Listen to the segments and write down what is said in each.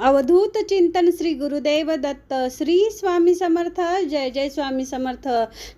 अवधूत चिंतन श्री गुरुदेव दत्त. श्री स्वामी समर्थ जय जय स्वामी समर्थ.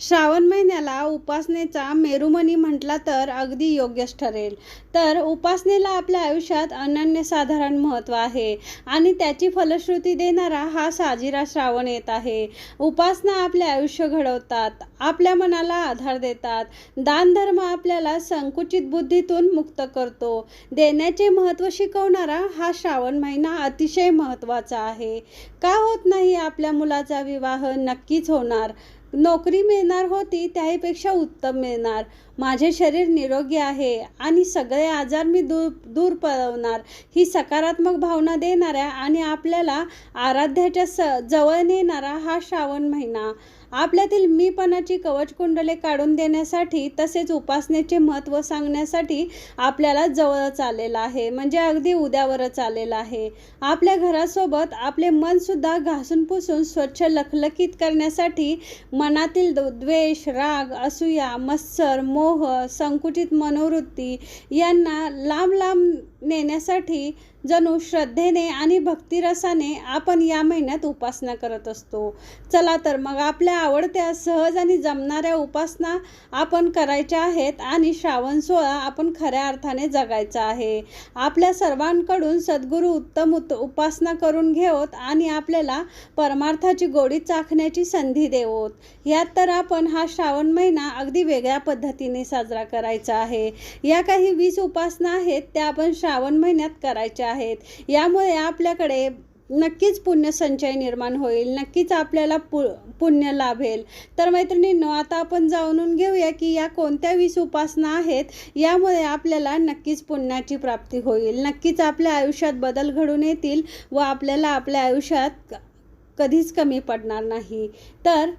श्रावण महिन्याला उपासनेचा मेरुमणी म्हटला तर अगदी योग्यच ठरेल. तर उपासनेला आपल्या आयुष्यात अनन्यसाधारण महत्त्व आहे आणि त्याची फलश्रुती देणारा हा साजिरा श्रावण येत आहे. उपासना आपले आयुष्य घडवतात आपल्या मनाला आधार देतात. दानधर्म आपल्याला संकुचित बुद्धीतून मुक्त करतो. देण्याचे महत्त्व शिकवणारा हा श्रावण महिना अतिशय महत्त्वाचा आहे. का होत नाही आपल्या मुलाचा विवाह? नक्कीच होणार. नोकरी मिळणार होती त्याहीपेक्षा उत्तम मिळणार. माझे शरीर निरोगी आहे आणि सगळे आजार मी दूर दूर पळवणार. ही सकारात्मक भावना देणाऱ्या आणि आपल्याला आराध्याच्या स जवळ नेणारा हा श्रावण महिना. आपल्यातील मीपणाची कवचकुंडले काढून देण्यासाठी तसेच उपासनेचे महत्त्व सांगण्यासाठी आपल्याला जवळच आलेला आहे. म्हणजे अगदी उद्यावरच आलेला आहे. आपल्या घरासोबत आपले मनसुद्धा घासून पुसून स्वच्छ लखलखीत करण्यासाठी मनातील द्वेष राग असूया मत्सर मोह संकुचित मनोवृत्ती यांना लांब लांब नेण्यासाठी जणू श्रद्धेने आणि भक्तिरसाने आपण या महिन्यात उपासना करत असतो. चला तर मग आपल्या आवडत्या सहज आणि जमणाऱ्या उपासना आपण करायच्या आहेत आणि श्रावण सोहळा आपण खऱ्या अर्थाने जगायचा आहे. आपल्या सर्वांकडून सद्गुरू उत्तम उत उपासना करून घेवत आणि आपल्याला परमार्थाची गोडी चाखण्याची संधी देवोत. यात तर आपण हा श्रावण महिना अगदी वेगळ्या पद्धतीने साजरा करायचा आहे. या काही वीस उपासना आहेत त्या आपण श्रावण महिन्यात करायच्या आहेत. यामुळे आपल्याकडे नक्कीच पुण्यसंचय निर्माण होईल नक्कीच आपल्याला पु पुण्य लाभेल. तर मैत्रिणींनो आता आपण जाणून घेऊया की या कोणत्या वीस उपासना आहेत यामुळे आपल्याला नक्कीच पुण्याची प्राप्ती होईल. नक्कीच आपल्या आयुष्यात बदल घडून येतील व आपल्याला आपल्या आयुष्यात कधीच कमी पडणार नाही. तर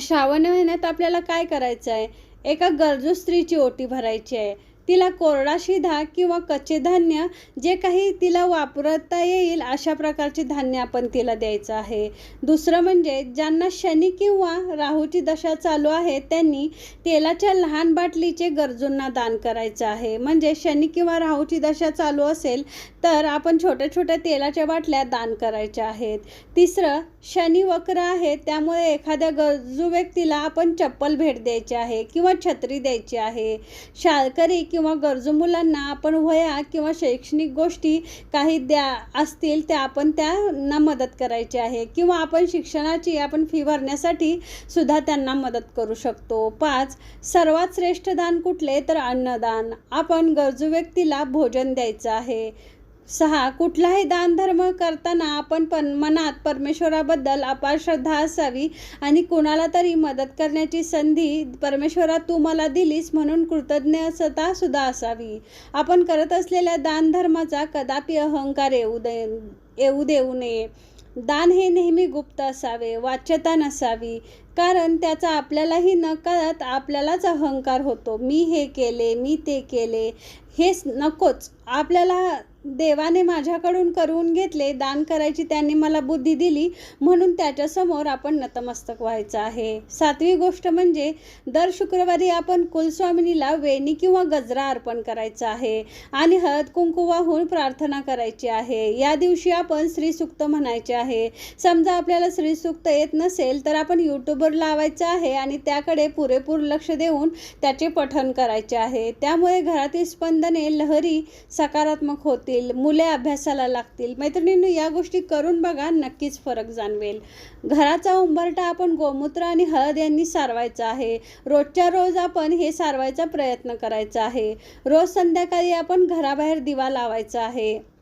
श्रावण महिन्यात आपल्याला काय करायचं आहे एका गरजू स्त्रीची ओटी भरायची आहे. तिला कोरडा शिधा किंवा कच्चे धान्य जे काही तिला वापरता येईल अशा प्रकारचे धान्य आपण तिला द्यायचं आहे. दुसरं म्हणजे ज्यांना शनी किंवा राहूची दशा चालू आहे त्यांनी तेलाच्या लहान बाटलीचे गरजूंना दान करायचं आहे. म्हणजे शनी किंवा राहूची दशा चालू असेल तर आपण छोट्या छोट्या तेलाच्या बाटल्या दान करायच्या आहेत. तिसरं शनी वक्र आहे त्यामुळे एखाद्या गरजू व्यक्तीला आपण चप्पल भेट द्यायची आहे किंवा छत्री द्यायची आहे. शाळकरी किंवा गरजू मुलांना आपण वया किंवा शैक्षणिक गोष्टी काही द्या असतील त्या आपण त्यांना मदत करायची आहे. किंवा आपण शिक्षणाची आपण फी भरण्यासाठी सुद्धा त्यांना मदत करू शकतो. पाच सर्वात श्रेष्ठ दान कुठले? तर अन्नदान. आपण गरजू व्यक्तीला भोजन द्यायचं आहे. सहा कुठलाही दानधर्म करताना आपण पण मनात परमेश्वराबद्दल अपार श्रद्धा असावी आणि कुणाला तरी मदत करण्याची संधी परमेश्वरा तू मला दिलीस म्हणून कृतज्ञता सुद्धा असावी. आपण करत असलेल्या दानधर्माचा कदापि अहंकार येऊ दे येऊ देऊ नये. दान हे नेहमी गुप्त असावे वाच्यता नसावी. कारण त्याचा आपल्यालाही नकळत आपल्यालाच अहंकार होतो. मी हे केले मी ते केले. हेच नकोच. आपल्याला देवाने माझ्याकडून करून घेतले दान करायची त्यांनी मला बुद्धी दिली म्हणून त्याच्यासमोर आपण नतमस्तक व्हायचं आहे. सातवी गोष्ट म्हणजे दर शुक्रवारी आपण कुलस्वामिनीला वेणी किंवा गजरा अर्पण करायचा आहे आणि हळद कुंकू वाहून प्रार्थना करायची आहे. या दिवशी आपण श्रीसुक्त म्हणायचे आहे. समजा आपल्याला श्रीसुक्त येत नसेल तर आपण यूट्यूबवर लावायचं आहे आणि त्याकडे पुरेपूर लक्ष देऊन त्याचे पठण करायचे आहे. त्यामुळे घरातील स्पंद आनंदाने लहरी सकारात्मक होतील मुले अभ्यासाला लागतील. मैत्रिणींनी या गोष्टी करून बघा नक्कीच फरक जाणवेल. घराचा उंबरटा आपण गोमूत्र आणि हळद यांनी सारवायचा आहे. रोजच्या रोज आपण हे सारवायचा प्रयत्न करायचा आहे. रोज संध्याकाळी आपण घराबाहेर दिवा लावायचा आहे.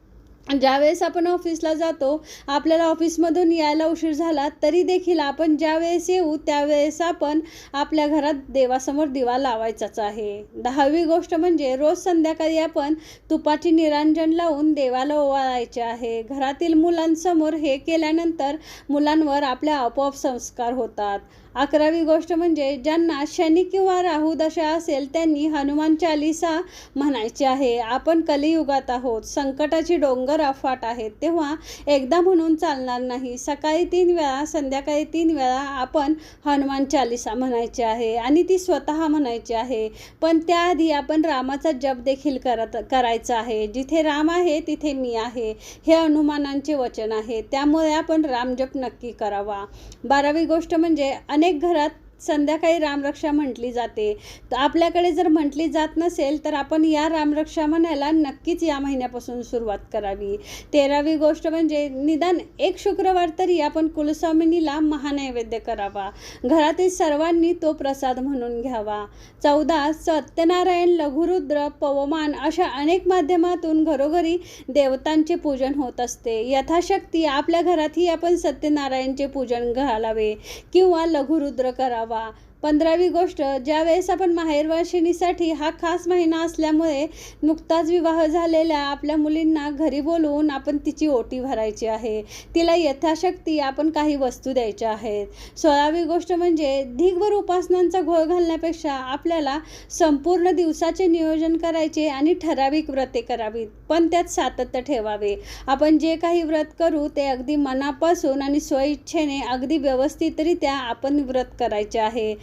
ज्यावेळेस आपण ऑफिसला जातो आपल्याला ऑफिसमधून यायला उशीर झाला तरी देखील आपण ज्यावेळेस येऊ त्यावेळेस आपण आपल्या घरात देवासमोर दिवा लावायचाच आहे. दहावी गोष्ट म्हणजे रोज संध्याकाळी आपण तुपाची निरांजन लावून देवाला ओवाळायचे आहे. घरातील मुलांसमोर हे केल्यानंतर मुलांवर आपल्या आपोआप संस्कार होतात. अकरावी गोष्ट म्हणजे ज्यांना शनी किंवा राहू दशा असेल त्यांनी हनुमान चालिसा म्हणायची आहे. आपण कलियुगात आहोत. संकटाची डोंगर अफाट आहेत. तेव्हा एकदा म्हणून चालणार नाही. सकाळी तीन वेळा संध्याकाळी तीन वेळा आपण हनुमान चालिसा म्हणायची आहे आणि ती स्वतः म्हणायची आहे. पण त्याआधी आपण रामाचा जप देखील करत करायचा आहे. जिथे राम आहे तिथे मी आहे. हे हनुमानांचे वचन आहे. त्यामुळे आपण रामजप नक्की करावा. बारावी गोष्ट म्हणजे अनेक अनेक घरात संध्याकाळी रामरक्षा म्हटली जाते. तर आपल्याकडे जर म्हटली जात नसेल तर आपण या रामरक्षा म्हणायला नक्कीच या महिन्यापासून सुरुवात करावी. तेरावी गोष्ट म्हणजे निदान एक शुक्रवार तरी आपण कुलस्वामिनीला महानैवेद्य करावा. घरातील सर्वांनी तो प्रसाद म्हणून घ्यावा. चौदा सत्यनारायण लघुरुद्र पवमान अशा अनेक माध्यमातून घरोघरी देवतांचे पूजन होत असते. यथाशक्ती आपल्या घरातही आपण सत्यनारायणचे पूजन घालावे किंवा लघुरुद्र करावा. права पंधरावी गोष्ट ज्यावेळेस आपण माहेरवाशिणीसाठी हा खास महिना असल्यामुळे नुकताच विवाह झालेल्या आपल्या मुलींना घरी बोलवून आपण तिची ओटी भरायची आहे. तिला यथाशक्ती आपण काही वस्तू द्यायच्या आहेत. सोळावी गोष्ट म्हणजे धिगभर उपासनांचा घोळ घालण्यापेक्षा आपल्याला संपूर्ण दिवसाचे नियोजन करायचे आणि ठराविक व्रते करावीत. पण त्यात सातत्य ठेवावे. आपण जे काही व्रत करू ते अगदी मनापासून आणि स्वइच्छेने अगदी व्यवस्थितरित्या आपण व्रत करायचे आहे.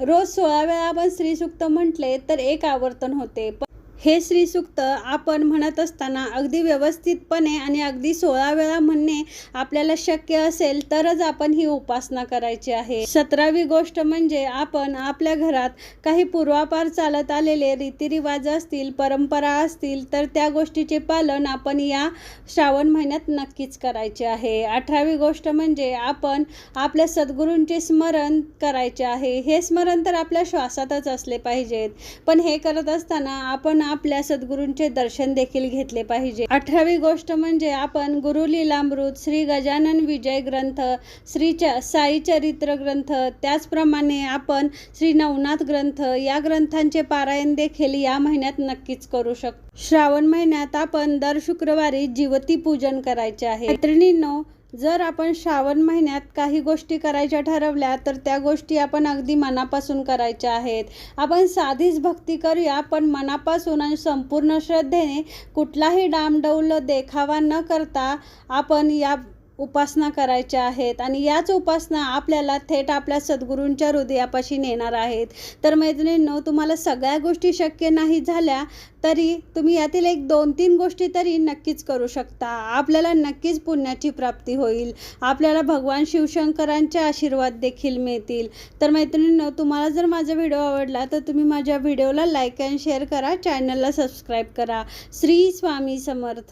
रोज सोळा वेळा आपण स्त्रीसुक्त म्हटले तर एक आवर्तन होते. पण हे श्रीसुक्त आपण म्हणत असताना अगदी व्यवस्थितपणे आणि अगदी सोळा वेळा म्हणणे आपल्याला शक्य असेल तरच आपण ही उपासना करायची आहे. सतरावी गोष्ट म्हणजे आपण आपल्या घरात काही पूर्वापार चालत आलेले रीतिरिवाज असतील परंपरा असतील तर त्या गोष्टीचे पालन आपण या श्रावण महिन्यात नक्कीच करायचे आहे. अठरावी गोष्ट म्हणजे आपण आपल्या सद्गुरूंचे स्मरण करायचे आहे. हे स्मरण तर आपल्या श्वासातच असले पाहिजेत. पण हे करत असताना आपण आपल्या सद्गुरूंचे दर्शन देखील घेतले पाहिजे. अठरावी गोष्ट म्हणजे आपण गुरु लिलामृत श्री गजानन विजय ग्रंथ श्री च साई चरित्र ग्रंथ त्याचप्रमाणे आपण श्री नवनाथ ग्रंथ या ग्रंथांचे पारायण देखील या महिन्यात नक्कीच करू शकतो. श्रावण महिन्यात आपण दर शुक्रवारी जीवती पूजन करायचे आहे. मैत्रिणींनो जर आपण श्रावण महिन्यात काही गोष्टी करायच्या ठरवल्या तर त्या गोष्टी आपण अगदी मनापासून करायच्या आहेत. आपण साधीच भक्ती करूया पण मनापासून आणि संपूर्ण श्रद्धेने कुठलाही डामडौल देखावा न करता आपण या उपासना करायच्या आहेत आणि याच उपासना आपल्याला थेट आपल्या सद्गुरूंच्या हृदयापाशी नेणार आहेत. तर मैत्रिणींनो तुम्हाला सगळ्या गोष्टी शक्य नाही झाल्या तरी तुम्ही यातील एक दोन तीन गोष्टी तरी नक्कीच करू शकता. आपल्याला नक्कीच पुण्याची प्राप्ती होईल. आपल्याला भगवान शिवशंकरांचे आशीर्वाद देखील मिळतील. तर मैत्रिणींनो तुम्हाला जर माझा व्हिडिओ आवडला तर तुम्ही माझ्या व्हिडिओला लाईक अँड शेअर करा. चॅनलला सबस्क्राईब करा. श्री स्वामी समर्थ.